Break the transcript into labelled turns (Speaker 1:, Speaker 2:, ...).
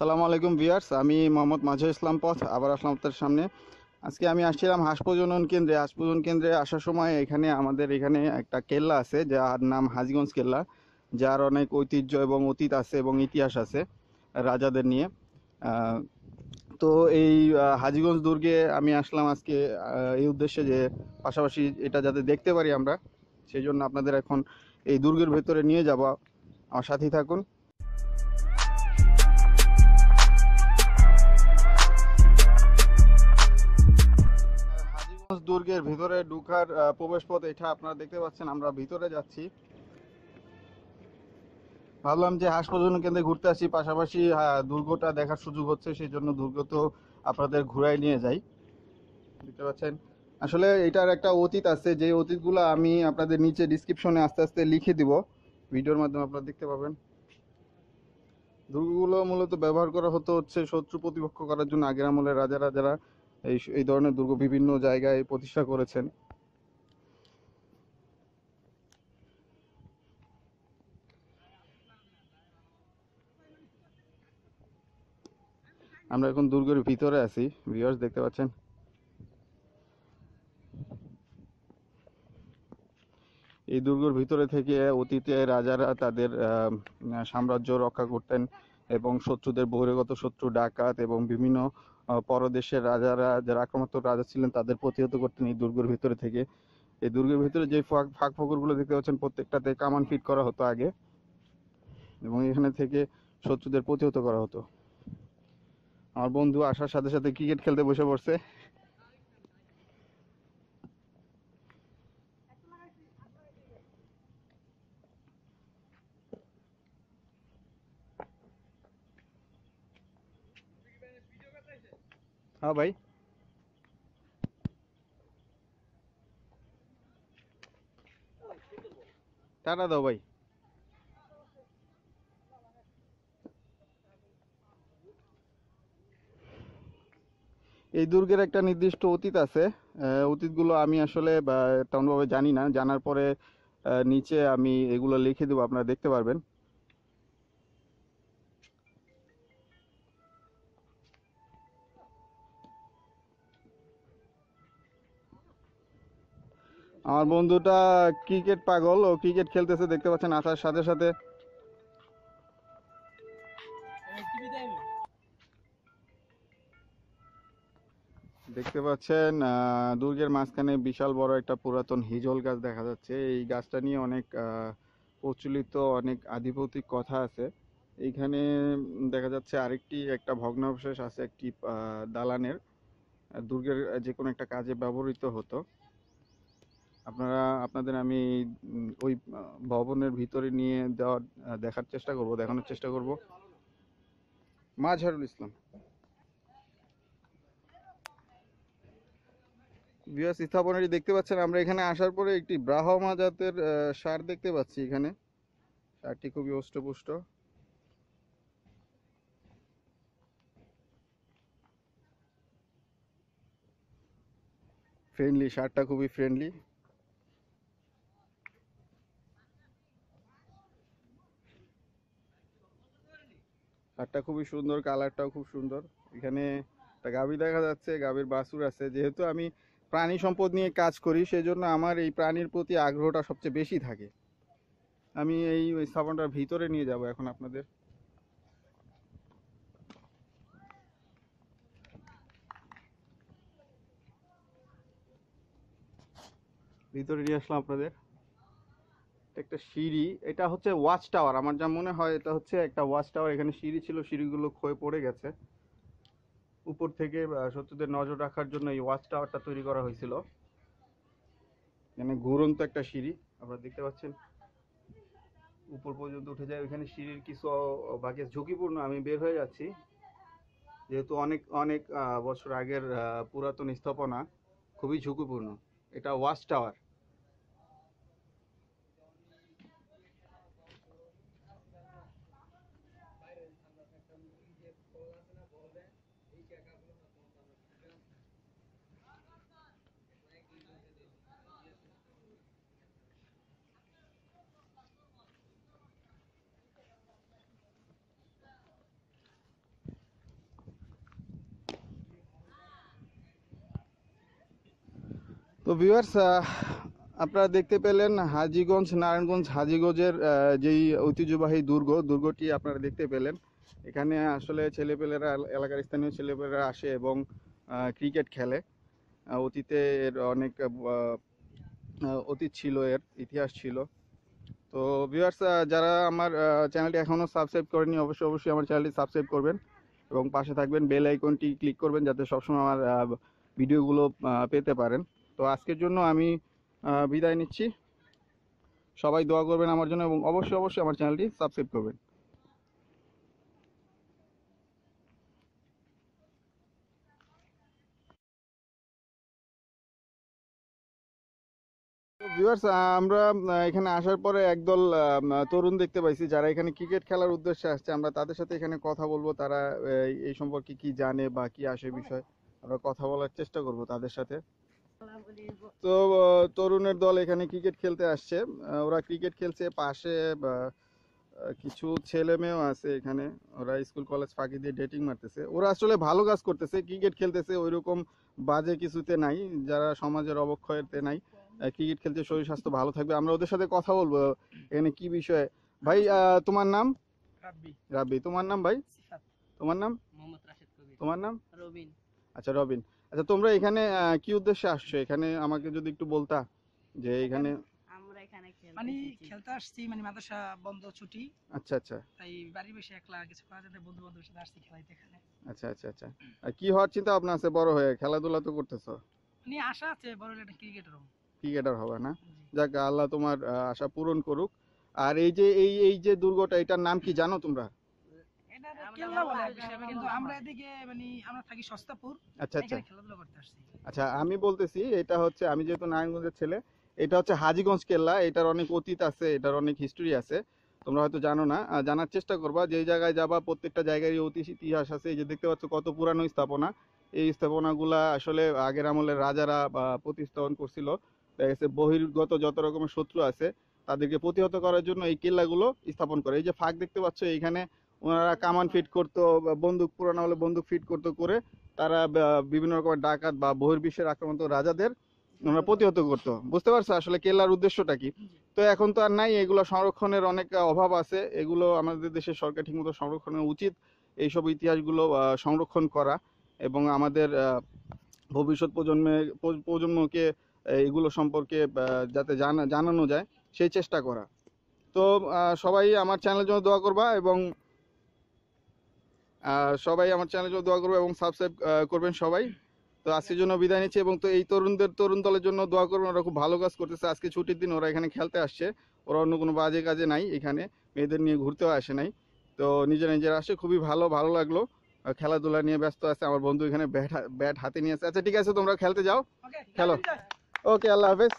Speaker 1: আসসালামু আলাইকুম ভিউয়ার্স, আমি মোহাম্মদ মাঝে ইসলাম পথ, আবার আসলাম আপনাদের সামনে। আজকে আমি আসছিলাম হাঁস প্রজনন কেন্দ্রে। হাঁস কেন্দ্রে আসার সময় এখানে আমাদের এখানে একটা কেল্লা আছে, যার নাম হাজিগঞ্জ কেল্লা, যার অনেক ঐতিহ্য এবং অতীত আছে এবং ইতিহাস আছে রাজাদের নিয়ে। তো এই হাজিগঞ্জ দুর্গে আমি আসলাম আজকে এই উদ্দেশ্যে যে পাশাপাশি এটা যাতে দেখতে পারি আমরা, সেই জন্য আপনাদের এখন এই দুর্গের ভেতরে নিয়ে যাব। আমার সাথেই থাকুন। দুর্গের ভিতরে ঢুকার প্রবেশপথ এটা আপনারা দেখতে পাচ্ছেন, আমরা ভিতরে যাচ্ছি। ভাবলাম যে হাঁস প্রজনন কেন্দ্রে ঘুরতে আসি, পাশাপাশি দুর্গটা দেখার সুযোগ হচ্ছে সেই জন্য দুর্গ তো আপনাদের ঘুরাই নিয়ে যাই। দেখতে পাচ্ছেন? আসলে এটার একটা অতীত আছে, যে অতীতগুলো আমি আপনাদের নিচে ডিসক্রিপশনে আস্তে আস্তে লিখে দিব, ভিডিওর মাধ্যমে আপনারা দেখতে পাবেন। দুর্গগুলো মূলত ব্যবহার করা হতো হচ্ছে শত্রু প্রতিপক্ষ করার জন্য আগের আমলের রাজারা যারা এই এই ধরনের দুর্গ বিভিন্ন জায়গায় প্রতিষ্ঠা করেছেন। আমরা এখন দুর্গের ভিতরে আছি ভিউয়ার্স দেখতে পাচ্ছেন? এই দুর্গের ভিতরে থেকে অতীতে রাজারা তাদের সাম্রাজ্য রক্ষা করতেন এবং শত্রুদের বহিরাগত শত্রু ডাকাত এবং বিভিন্ন পরদেশের রাজারা, যারা আক্রমণাত্মক রাজা ছিলেন, তাদের প্রতিহত করতেন এই দুর্গের ভিতরে থেকে। এই দুর্গের ভিতরে যে ফাঁক ফাঁক ফকরগুলো দেখতে পাচ্ছেন, প্রত্যেকটাতে কামান ফিট করা হতো আগে। এবং এখানে থেকে শত্রুদের প্রতিহত করা হতো। আমার বন্ধু আসার সাথে সাথে ক্রিকেট খেলতে বসে পড়ছে। হ্যাঁ ভাই। টাটা দাও ভাই। এই দুর্গের একটা নির্দিষ্ট অতীত আছে। অতীতগুলো আমি আসলে তেমনভাবে জানি না। জানার পরে নিচে আমি এগুলো লিখে দেবো, আপনারা দেখতে পারবেন। আমার বন্ধুটা ক্রিকেট পাগল, ও ক্রিকেট খেলতেছে, দেখতে পাচ্ছেন আসার সাথে সাথে। দেখতে পাচ্ছেন দুর্গের মাঝখানে বিশাল বড় একটা পুরাতন হিজল গাছ দেখা যাচ্ছে। এই গাছটা নিয়ে অনেক প্রচলিত, অনেক আধিপত্যিক কথা আছে। এইখানে দেখা যাচ্ছে আরেকটি, একটা ভগ্নাবশেষ আছে, একটি দালানের। দুর্গের যে কোনো একটা কাজে ব্যবহৃত হতো। আপনারা, আপনাদের আমি ওই ভবনের ভিতরে নিয়ে দেওয়ার দেখার চেষ্টা করব, দেখানোর চেষ্টা করব। মাঝহারুল ইসলাম। বিয়াস স্থাপনাটি দেখতে পাচ্ছেন, আমরা এখানে আসার পরে একটি ব্রাহ্মা জাতের ষাঁড় দেখতে পাচ্ছি এখানে। ষাঁড়টি খুবই অষ্টপুষ্ট ফ্রেন্ডলি সারটা খুবই ফ্রেন্ডলি ষাঁড়টা খুবই সুন্দর, কালারটাও খুব সুন্দর। এখানে একটা গাভী দেখা যাচ্ছে, গাভীর বাছুর আছে। যেহেতু আমি প্রাণী সম্পদ নিয়ে কাজ করি, সেজন্য আমার এই প্রাণীর প্রতি আগ্রহটা সবচেয়ে বেশি থাকে। আমি এই স্থাপনটার ভিতরে নিয়ে যাব এখন আপনাদের। ভিতরে নিয়ে আসলাম আপনাদের। একটা সিঁড়ি, এটা হচ্ছে ওয়াচ টাওয়ার আমার যা মনে হয়, এটা হচ্ছে একটা ওয়াচ টাওয়ার এখানে সিঁড়ি ছিল, সিঁড়িগুলো ক্ষয়ে পড়ে গেছে। উপর থেকে শত্রুদের নজর রাখার জন্য এই ওয়াচ টাওয়ারটা তৈরি করা হয়েছিল। এখানে ঘুরন্ত একটা সিঁড়ি, আপনারা দেখতে পাচ্ছেন। উপর পর্যন্ত উঠে যায়। ওইখানে সিঁড়ির কিছু বাকি ঝুঁকিপূর্ণ। আমি বের হয়ে যাচ্ছি। যেহেতু অনেক অনেক বছর আগের পুরাতন স্থাপনা, খুবই ঝুঁকিপূর্ণ। এটা ওয়াচ টাওয়ার তো ভিউয়ার্স আপনারা দেখতে পেলেন হাজিগঞ্জ, নারায়ণগঞ্জ, হাজিগঞ্জের যেই ঐতিহ্যবাহী দুর্গ, দুর্গটি আপনারা দেখতে পেলেন। এখানে আসলে ছেলেপেলেরা এল- এলাকার স্থানীয় ছেলেপেলেরা আসে এবং ক্রিকেট খেলে। অতীতে এর অনেক অতীত ছিল এর, ইতিহাস ছিল। তো ভিউয়ার্স যারা আমার চ্যানেলটি এখনও সাবস্ক্রাইব করেনি অবশ্যই অবশ্যই আমার চ্যানেলটি সাবস্ক্রাইব করবেন এবং পাশে থাকবেন বেল আইকনটি ক্লিক করবেন যাতে সবসময় আমার ভিডিওগুলো পেতে পারেন। তো আজকের জন্য আমি বিদায় নিচ্ছি। সবাই দোয়া করবেন আমার জন্য এবং অবশ্যই অবশ্যই আমার চ্যানেলটি সাবস্ক্রাইব করবেন। ভিউয়ার্স আমরা এখানে আসার পরে একদল তরুণ দেখতে পাইছি যারা এখানে ক্রিকেট খেলার উদ্দেশ্যে আসছে। আমরা তাদের সাথে এখানে কথা বলব, তারা এই সম্পর্কে কি জানে বা কি আসে বিষয়। আমরা কথা বলার চেষ্টা করব তাদের সাথে। তো তরুণের দল এখানে ক্রিকেট খেলতে আসছে। ওরা ক্রিকেট খেলছে পাশে কিছু ছেলে মেয়েও আছে এখানে। ওরা স্কুল, কলেজ ফাঁকি দিয়ে ডেটিং মারতেছে। ওরা আসলে ভালো কাজ করতেছে ক্রিকেট খেলতেছে, ওইরকম বাজে কিছুতে নাই। যারা সমাজের অবক্ষয়তে নাই। ক্রিকেট খেলতে শরীর স্বাস্থ্য ভালো থাকবে। আমরা ওদের সাথে কথা বলব এখানে কি বিষয়ে। ভাই তোমার নাম?
Speaker 2: রাব্বি।
Speaker 1: তোমার নাম ভাই? তোমার নাম?
Speaker 2: মোহাম্মদ রাশেদ কবির।
Speaker 1: তোমার নাম?
Speaker 2: রবিন।
Speaker 1: আচ্ছা রবিন। আচ্ছা তোমরা এখানে কি উদ্দেশ্যে আসছো? এখানে আমাকে যদি একটু বলতা যে এখানে
Speaker 3: আমরা খেলতে
Speaker 2: মানে খেলতে আসছি মানে মাদ্রাসা বন্ধ ছুটি।
Speaker 1: আচ্ছা আচ্ছা।
Speaker 2: তাই বাড়ি বসে একলা কিছু করা যাতে বন্ধু বান্ধবের সাথে আসছি খেলাইতে এখানে।
Speaker 1: আচ্ছা আচ্ছা আচ্ছা। আর কি হওয়ার চিন্তা ভাবনা আছে বড় হয়ে? খেলাধুলা তো করতেছো।
Speaker 2: মানে আশা আছে বড় হলে একটা ক্রিকেটার হব।
Speaker 1: ক্রিকেটার হবে না। যাক আল্লাহ তোমার আশা পূরণ করুক। আর এই যে এই এই যে দুর্গটা এটার নাম কি জানো তোমরা?
Speaker 2: এদিকে মানে আমরা থাকি সস্তাপুর।
Speaker 1: আচ্ছা আচ্ছা। আচ্ছা আমি বলতেছি এটা হচ্ছে আমি যেহেতু নারায়ণগঞ্জের ছেলে এটা হচ্ছে হাজীগঞ্জ কেল্লা। এটার অনেক অতীত আছে এটার অনেক হিস্টোরি আছে। তোমরা হয়তো জানো না। জানার চেষ্টা করবা যে জায়গায় যাবা প্রত্যেকটা জায়গায় অতি ইতিহাস আছে। এই যে দেখতে পাচ্ছ কত পুরানো স্থাপনা। এই স্থাপনাগুলা আসলে আগের আমলের রাজারা বা প্রতিস্থাপন করছিল। দেখা বহির্গত যত রকমের শত্রু আছে, তাদেরকে প্রতিহত করার জন্য এই কেল্লাগুলো স্থাপন করে। এই যে ফাঁক দেখতে পাচ্ছ, এইখানে ওনারা কামান ফিট করতো বন্দুক, পুরানো হলে বন্দুক ফিট করতো করে তারা বিভিন্ন রকমের ডাকাত বা বহির্বিশ্বের আক্রান্ত রাজাদের ওনারা প্রতিহত করতো। বুঝতে পারছ আসলে কেল্লার উদ্দেশ্যটা কি? তো এখন তো আর নাই, এগুলো সংরক্ষণের অনেক অভাব আছে। এগুলো আমাদের দেশের সরকার ঠিকমতো সংরক্ষণের উচিত এইসব ইতিহাসগুলো সংরক্ষণ করা এবং আমাদের ভবিষ্যৎ প্রজন্মে প্রজন্মকে এগুলো সম্পর্কে যাতে জানা জানানো যায় সেই চেষ্টা করা। তো সবাই আমার চ্যানেলের জন্য দোয়া করবা এবং সবাই আমার চ্যানেলের জন্য দোয়া করবে এবং সাবস্ক্রাইব করবেন সবাই। তো আজকের জন্য বিদায় নিচ্ছি এবং তো এই তরুণদের তরুণ দলের জন্য দোয়া করবেন। ওরা খুব ভালো কাজ করতেছে। আজকে ছুটির দিন ওরা এখানে খেলতে আসছে। ওরা অন্য কোনো বাজে কাজে নাই এখানে। মেয়েদের নিয়ে ঘুরতেও আসে নাই। তো নিজেরা নিজেরা আসে খুবই ভালো ভালো লাগল। খেলাধুলা নিয়ে ব্যস্ত আছে। আমার বন্ধু এখানে ব্যাট ব্যাট হাতে নিয়ে আছে। আচ্ছা ঠিক আছে তোমরা খেলতে যাও। খেলো। ওকে আল্লাহ হাফেজ